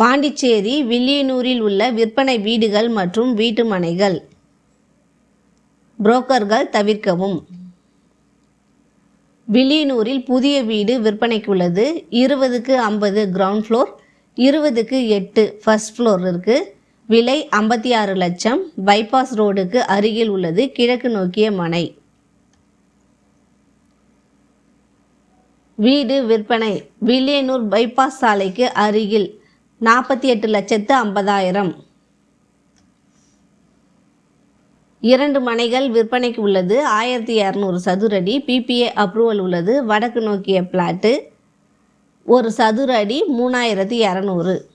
பாண்டிச்சேரி வில்லியனூரில் உள்ள விற்பனை வீடுகள் மற்றும் வீட்டு மனைகள். புரோக்கர்கள் தவிர்க்கவும். வில்லியனூரில் புதிய வீடு விற்பனைக்குள்ளது. இருபதுக்கு ஐம்பது கிரவுண்ட் ஃப்ளோர் இருபதுக்கு எட்டு ஃபர்ஸ்ட் ஃப்ளோர் இருக்குது விலை ஐம்பத்தி ஆறு லட்சம். பைபாஸ் ரோடுக்கு அருகில் உள்ளது. கிழக்கு நோக்கிய மனை. வீடு விற்பனை. வில்லியனூர் பைபாஸ் சாலைக்கு அருகில் நாற்பத்தி எட்டு லட்சத்து ஐம்பதாயிரம். இரண்டு மனைகள் விற்பனைக்கு உள்ளது. ஆயிரத்தி இரநூறு சதுரடி பிபிஏ அப்ரூவல் உள்ளது. வடக்கு நோக்கிய பிளாட்டு ஒரு சதுர அடி மூணாயிரத்தி இரநூறு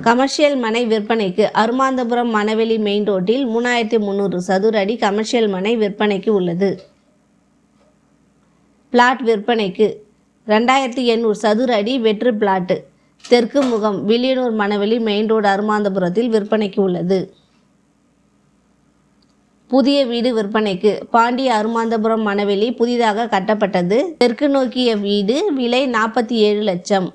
கமர்ஷியல் மனை விற்பனைக்கு அருமாந்தபுரம் மணவெளி மெயின் ரோட்டில் மூணாயிரத்தி முந்நூறு சதுர அடி கமர்ஷியல் மனை விற்பனைக்கு உள்ளது. பிளாட் விற்பனைக்கு ரெண்டாயிரத்தி எண்ணூறு சதுர அடி வெற்று பிளாட்டு. தெற்கு முகம் வில்லியனூர் மணவெளி மெயின் ரோடு அருமாந்தபுரத்தில் விற்பனைக்கு உள்ளது. புதிய வீடு விற்பனைக்கு பாண்டிய அருமாந்தபுரம் மணவெளி புதிதாக கட்டப்பட்டது. தெற்கு நோக்கிய வீடு விலை நாற்பத்தி ஏழு லட்சம்.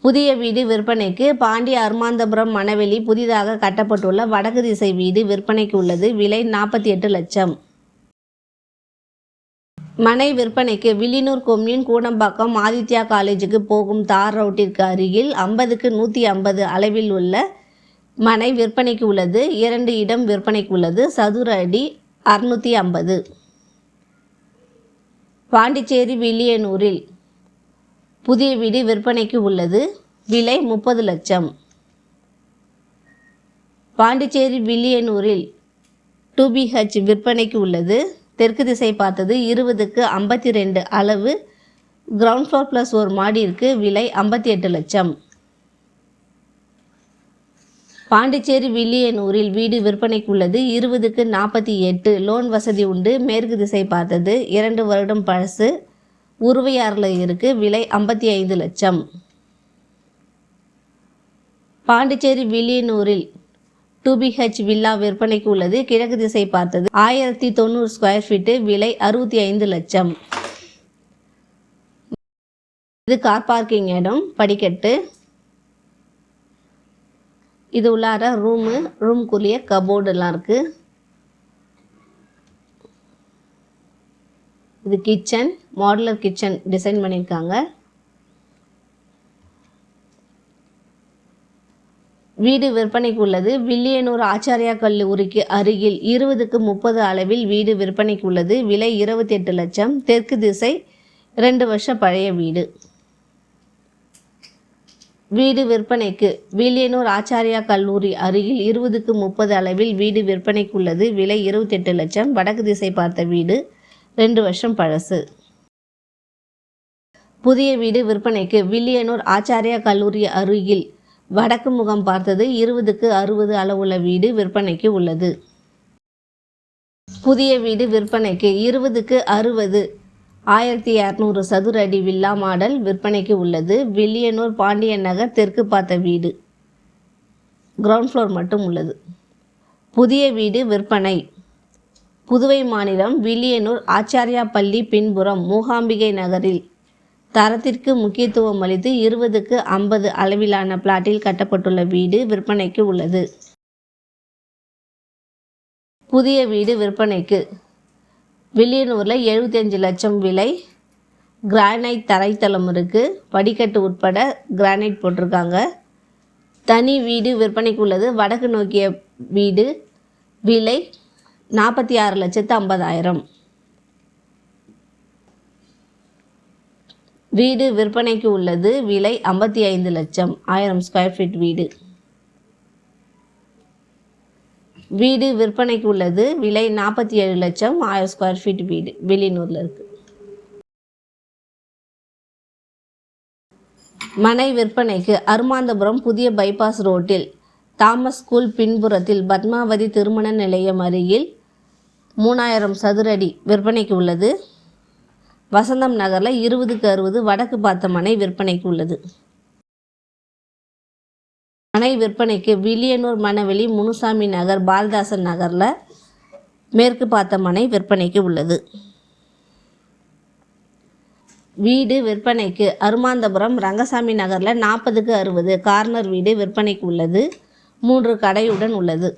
புதிய வீடு விற்பனைக்கு பாண்டிய அருமாந்தபுரம் மணவெளி புதிதாக கட்டப்பட்டுள்ள வடக்கு திசை வீடு விற்பனைக்கு உள்ளது. விலை நாற்பத்தி எட்டு லட்சம். மனை விற்பனைக்கு வில்லியனூர் கொம்யூன் கூடம்பாக்கம் ஆதித்யா காலேஜுக்கு போகும் தார் ரோட்டிற்கு அருகில் ஐம்பதுக்கு நூற்றி ஐம்பது அளவில் உள்ள மனை விற்பனைக்கு உள்ளது. இரண்டு இடம் விற்பனைக்கு உள்ளது. சதுர அடி அறுநூற்றி ஐம்பது. பாண்டிச்சேரி வில்லியனூரில் புதிய வீடு விற்பனைக்கு உள்ளது. விலை முப்பது லட்சம். பாண்டிச்சேரி வில்லியனூரில் டூ பிஹெச் விற்பனைக்கு உள்ளது. தெற்கு திசை பார்த்தது இருபதுக்கு ஐம்பத்தி ரெண்டு அளவு. கிரவுண்ட் ஃப்ளோர் ப்ளஸ் ஒரு மாடிற்கு விலை ஐம்பத்தி எட்டு லட்சம். பாண்டிச்சேரி வில்லியனூரில் வீடு விற்பனைக்கு உள்ளது இருபதுக்கு நாற்பத்தி எட்டு லோன் வசதி உண்டு. மேற்கு திசை பார்த்தது இரண்டு வருடம் பழசு. உருவையாறில் இருக்குது விலை ஐம்பத்தி ஐந்து லட்சம். பாண்டிச்சேரி வில்லியனூரில் டூ பிஹெச் வில்லா விற்பனைக்கு உள்ளது. கிழக்கு திசை பார்த்தது ஆயிரத்தி தொண்ணூறு ஸ்கொயர் ஃபீட்டு விலை அறுபத்தி ஐந்து லட்சம். இது கார் பார்க்கிங் இடம் படிக்கட்டு. இது உள்ளார ரூமு ரூம்குள்ளேயே கபோர்டெல்லாம் இருக்குது இது கிச்சன் மாடுலர் கிச்சன் டிசைன் பண்ணியிருக்காங்க. வீடு விற்பனைக்கு உள்ளது. வில்லியனூர் ஆச்சாரியா கல்லூரிக்கு அருகில் இருபதுக்கு முப்பது அளவில் வீடு விற்பனைக்கு உள்ளது. விலை இருபத்தி எட்டு லட்சம். தெற்கு திசை ரெண்டு வருஷம் பழைய வீடு. வீடு விற்பனைக்கு வில்லியனூர் ஆச்சாரியா கல்லூரி அருகில் இருபதுக்கு முப்பது அளவில் வீடு விற்பனைக்கு உள்ளது. விலை இருபத்தெட்டு லட்சம். வடக்கு திசை பார்த்த வீடு ரெண்டு வருஷம் பழசு. புதிய வீடு விற்பனைக்கு வில்லியனூர் ஆச்சாரியா கல்லூரி அருகில் வடக்கு முகம் பார்த்தது இருபதுக்கு அறுபது அளவுள்ள வீடு விற்பனைக்கு உள்ளது. புதிய வீடு விற்பனைக்கு இருபதுக்கு அறுபது. ஆயிரத்தி இரநூறு சதுர அடி வில்லா மாடல் விற்பனைக்கு உள்ளது. வில்லியனூர் பாண்டியன் நகர் தெற்கு பார்த்த வீடு. கிரவுண்ட் ஃப்ளோர் மட்டும் உள்ளது. புதிய வீடு விற்பனை. புதுவை மாநிலம் வில்லியனூர் ஆச்சாரியா பள்ளி பின்புறம் மூகாம்பிகை நகரில் தரத்திற்கு முக்கியத்துவம் அளித்து இருபதுக்கு ஐம்பது அளவிலான பிளாட்டில் கட்டப்பட்டுள்ள வீடு விற்பனைக்கு உள்ளது. புதிய வீடு விற்பனைக்கு. வில்லியனூரில் எழுபத்தஞ்சு லட்சம் விலை. கிரானைட் தரைத்தளம் இருக்குது படிக்கட்டு உட்பட கிரானைட் போட்டிருக்காங்க. தனி வீடு விற்பனைக்கு உள்ளது. வடக்கு நோக்கிய வீடு. விலை நாற்பத்தி ஆறு லட்சத்து ஐம்பதாயிரம். வீடு விற்பனைக்கு உள்ளது. விலை ஐம்பத்தி ஐந்து லட்சம். ஆயிரம் ஸ்கொயர் ஃபீட் வீடு. வீடு விற்பனைக்கு உள்ளது. விலை நாற்பத்தி ஏழு லட்சம். ஆயிரம் ஸ்கொயர் ஃபீட் வீடு. வெளியூரில் இருக்குது மனை விற்பனைக்கு அருமாந்தபுரம் புதிய பைபாஸ் ரோட்டில் தாமஸ் ஸ்கூல் பின்புறத்தில் பத்மாவதி திருமண நிலையம் அருகில் மூணாயிரம் சதுரடி விற்பனைக்கு உள்ளது. வசந்தம் நகரில் இருபதுக்கு அறுபது வடக்கு பார்த்த மனை விற்பனைக்கு உள்ளது. மனை விற்பனைக்கு வில்லியனூர் மணவெளி முனுசாமி நகர் பாலதாசன் நகரில் மேற்கு பார்த்த மனை விற்பனைக்கு உள்ளது. வீடு விற்பனைக்கு அருமாந்தபுரம் ரங்கசாமி நகரில் நாற்பதுக்கு அறுபது கார்னர் வீடு விற்பனைக்கு உள்ளது. மூன்று கடையுடன் உள்ளது.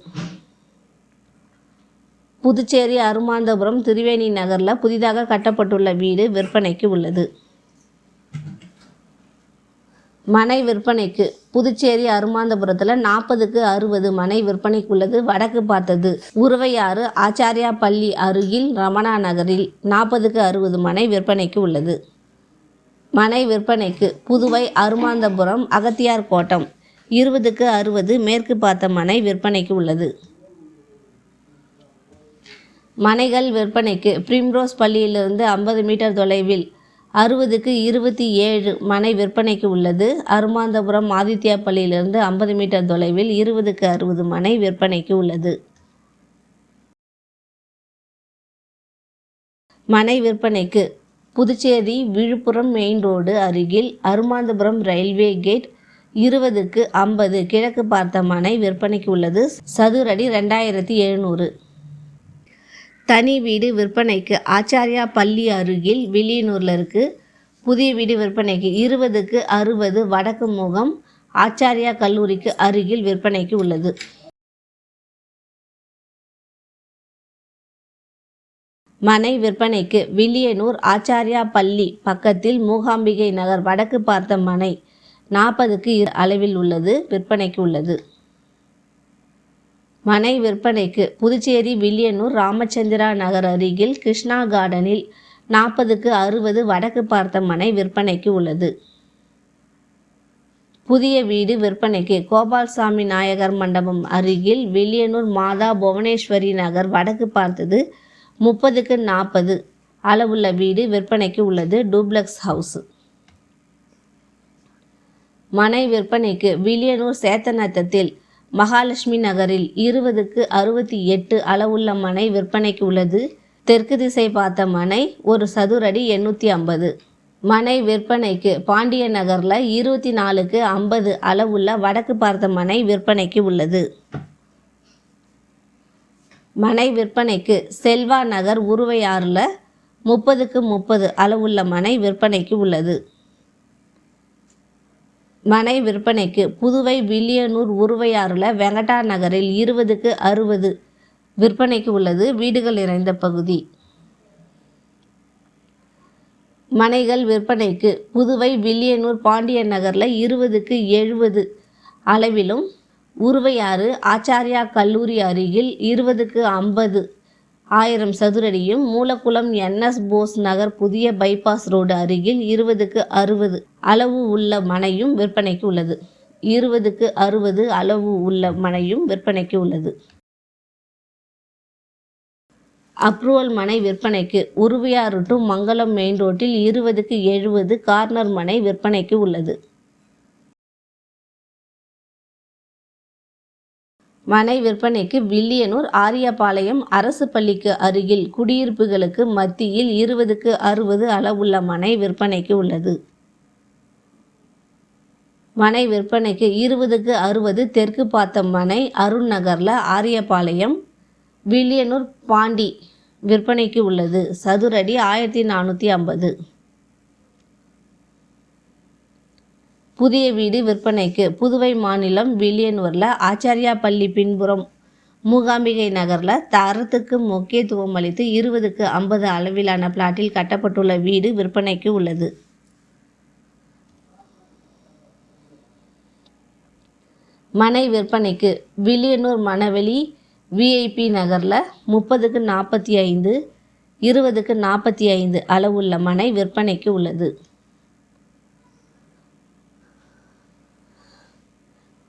புதுச்சேரி அருமாந்தபுரம் திரிவேணி நகரில் புதிதாக கட்டப்பட்டுள்ள வீடு விற்பனைக்கு உள்ளது. மனை விற்பனைக்கு. புதுச்சேரி அருமாந்தபுரத்தில் நாற்பதுக்கு அறுபது மனை விற்பனைக்கு உள்ளது. வடக்கு பார்த்தது. உருவையாறு ஆச்சாரியா பள்ளி அருகில் ரமணா நகரில் நாற்பதுக்கு அறுபது மனை விற்பனைக்கு உள்ளது. மனை விற்பனைக்கு. புதுவை அருமாந்தபுரம் அகத்தியார் கோட்டம். இருபதுக்கு அறுபது மேற்கு பார்த்த மனை விற்பனைக்கு உள்ளது. மனைகள் விற்பனைக்கு பிரிம்ரோஸ் பள்ளியிலிருந்து ஐம்பது மீட்டர் தொலைவில் அறுபதுக்கு இருபத்தி ஏழு மனை விற்பனைக்கு உள்ளது. அருமாந்தபுரம் ஆதித்யா பள்ளியிலிருந்து ஐம்பது மீட்டர் தொலைவில் இருபதுக்கு அறுபது மனை விற்பனைக்கு உள்ளது. மனை விற்பனைக்கு புதுச்சேரி விழுப்புரம் மெயின் ரோடு அருகில் அருமாந்தபுரம் ரயில்வே கேட் இருபதுக்கு ஐம்பது கிழக்கு பார்த்த மனை விற்பனைக்கு உள்ளது. சதுரடி ரெண்டாயிரத்தி எழுநூறு. தனி வீடு விற்பனைக்கு ஆச்சாரியா பள்ளி அருகில் வில்லியனூரில் இருக்குது புதிய வீடு விற்பனைக்கு இருபதுக்கு அறுபது வடக்கு முகம் ஆச்சாரியா கல்லூரிக்கு அருகில் விற்பனைக்கு உள்ளது. மனை விற்பனைக்கு வில்லியனூர் ஆச்சாரியா பள்ளி பக்கத்தில் மூகாம்பிகை நகர் வடக்கு பார்த்த மனை நாற்பதுக்கு அளவில் உள்ளது விற்பனைக்கு உள்ளது. மனை விற்பனைக்கு. புதுச்சேரி வில்லியனூர் ராமச்சந்திரா நகர் அருகில் கிருஷ்ணா கார்டனில் நாற்பதுக்கு அறுபது வடக்கு பார்த்த மனை விற்பனைக்கு உள்ளது. புதிய வீடு விற்பனைக்கு. கோபால்சாமி நாயகர் மண்டபம் அருகில் வில்லியனூர் மாதா புவனேஸ்வரி நகர் வடக்கு பார்த்தது முப்பதுக்கு நாற்பது. அளவுள்ள வீடு விற்பனைக்கு உள்ளது. Duplex house. மனை விற்பனைக்கு. வில்லியனூர் சேத்தநத்தத்தில் மகாலட்சுமி நகரில் இருபதுக்கு அறுபத்தி எட்டு அளவுள்ள மனை விற்பனைக்கு உள்ளது. தெற்கு திசை பார்த்த மனை ஒரு சதுரடி எண்ணூற்றி ஐம்பது. மனை விற்பனைக்கு பாண்டிய நகரில் இருபத்தி நாலுக்கு ஐம்பது அளவுள்ள வடக்கு பார்த்த மனை விற்பனைக்கு உள்ளது. மனை விற்பனைக்கு செல்வா நகர் உருவையாறில் முப்பதுக்கு முப்பது அளவுள்ள மனை விற்பனைக்கு உள்ளது. மனை விற்பனைக்கு புதுவை வில்லியனூர் உருவையாறுல வெங்கடா நகரில் இருபதுக்கு அறுபது விற்பனைக்கு உள்ளது வீடுகள் நிறைந்த பகுதி. மனைகள் விற்பனைக்கு புதுவை வில்லியனூர் பாண்டியன் நகரில் இருபதுக்கு எழுபது அளவிலும் உருவையாறு ஆச்சாரியா கல்லூரி அருகில் இருபதுக்கு ஐம்பது ஆயிரம் சதுரடியும் மூலக்குளம் என்எஸ் போஸ் நகர் புதிய பைபாஸ் ரோடு அருகில் இருபதுக்கு அறுபது அளவு உள்ள மனையும் விற்பனைக்கு உள்ளது. இருபதுக்கு அறுபது அளவு உள்ள மனையும் விற்பனைக்கு உள்ளது. அப்ரூவல் மனை விற்பனைக்கு உருவையாறு டு மங்கலம் மெயின் ரோட்டில் இருபதுக்கு எழுபது கார்னர் மனை விற்பனைக்கு உள்ளது. மனை விற்பனைக்கு வில்லியனூர் ஆரியபாளையம் அரசு பள்ளிக்கு அருகில் குடியிருப்புகளுக்கு மத்தியில் இருபதுக்கு அறுபது அளவுள்ள மனை விற்பனைக்கு உள்ளது. மனை விற்பனைக்கு இருபதுக்கு அறுபது தெற்கு பார்த்த மனை அருண் நகரில் ஆரியபாளையம் வில்லியனூர் பாண்டி விற்பனைக்கு உள்ளது. சதுரடி ஆயிரத்தி நானூற்றி ஐம்பது. புதிய வீடு விற்பனைக்கு புதுவை மாநிலம் வில்லியனூரில் ஆச்சாரியா பள்ளி பின்புறம் மூகாம்பிகை நகரில் தரத்துக்கு முக்கியத்துவம் அளித்து இருபதுக்கு ஐம்பது அளவிலான பிளாட்டில் கட்டப்பட்டுள்ள வீடு விற்பனைக்கு உள்ளது. மனை விற்பனைக்கு வில்லியனூர் மணவெளி விஐபி நகரில் முப்பதுக்கு நாற்பத்தி ஐந்து இருபதுக்கு நாற்பத்தி ஐந்து அளவுள்ள மனை விற்பனைக்கு உள்ளது.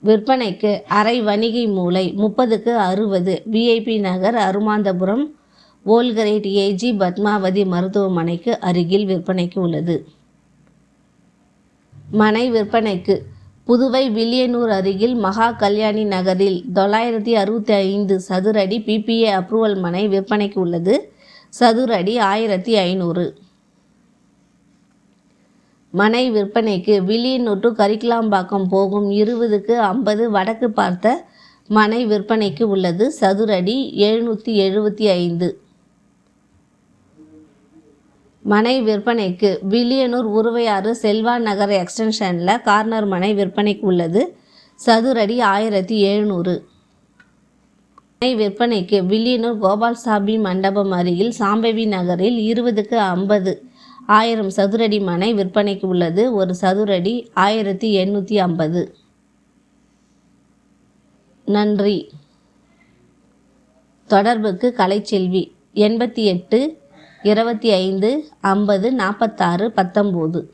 விற்பனைக்கு அரை வணிகை மூலை முப்பதுக்கு அறுபது. விஐபி நகர் அருமாந்தபுரம் ஓல்கரேட் ஏஜி பத்மாவதி மருத்துவமனைக்கு அருகில் விற்பனைக்கு உள்ளது. மனை விற்பனைக்கு புதுவை வில்லியனூர் அருகில் மகா கல்யாணி நகரில் தொள்ளாயிரத்தி அறுபத்தி ஐந்து சதுரடி பிபிஏ அப்ரூவல் மனை விற்பனைக்கு உள்ளது. சதுரடி ஆயிரத்தி ஐநூறு. மனை விற்பனைக்கு வில்லியனூர் டு கரிக்கலாம்பாக்கம் போகும் இருபதுக்கு ஐம்பது வடக்கு பார்த்த மனை விற்பனைக்கு உள்ளது. சதுரடி எழுநூற்றி எழுபத்தி ஐந்து. மனை விற்பனைக்கு வில்லியனூர் உருவையாறு செல்வா நகர் எக்ஸ்டென்ஷனில் கார்னர் மனை விற்பனைக்கு உள்ளது. சதுரடி ஆயிரத்தி எழுநூறு. மனை விற்பனைக்கு வில்லியனூர் கோபால்சாமி மண்டபம் அருகில் சாம்பவி நகரில் இருபதுக்கு ஐம்பது. ஆயிரம் சதுரடி மனை விற்பனைக்கு உள்ளது. ஒரு சதுரடி ஆயிரத்தி எண்ணூற்றி ஐம்பது. நன்றி. தொடர்புக்கு கலைச்செல்வி. எண்பத்தி எட்டு இருபத்தி ஐந்து ஐம்பது நாற்பத்தாறு பத்தொம்போது.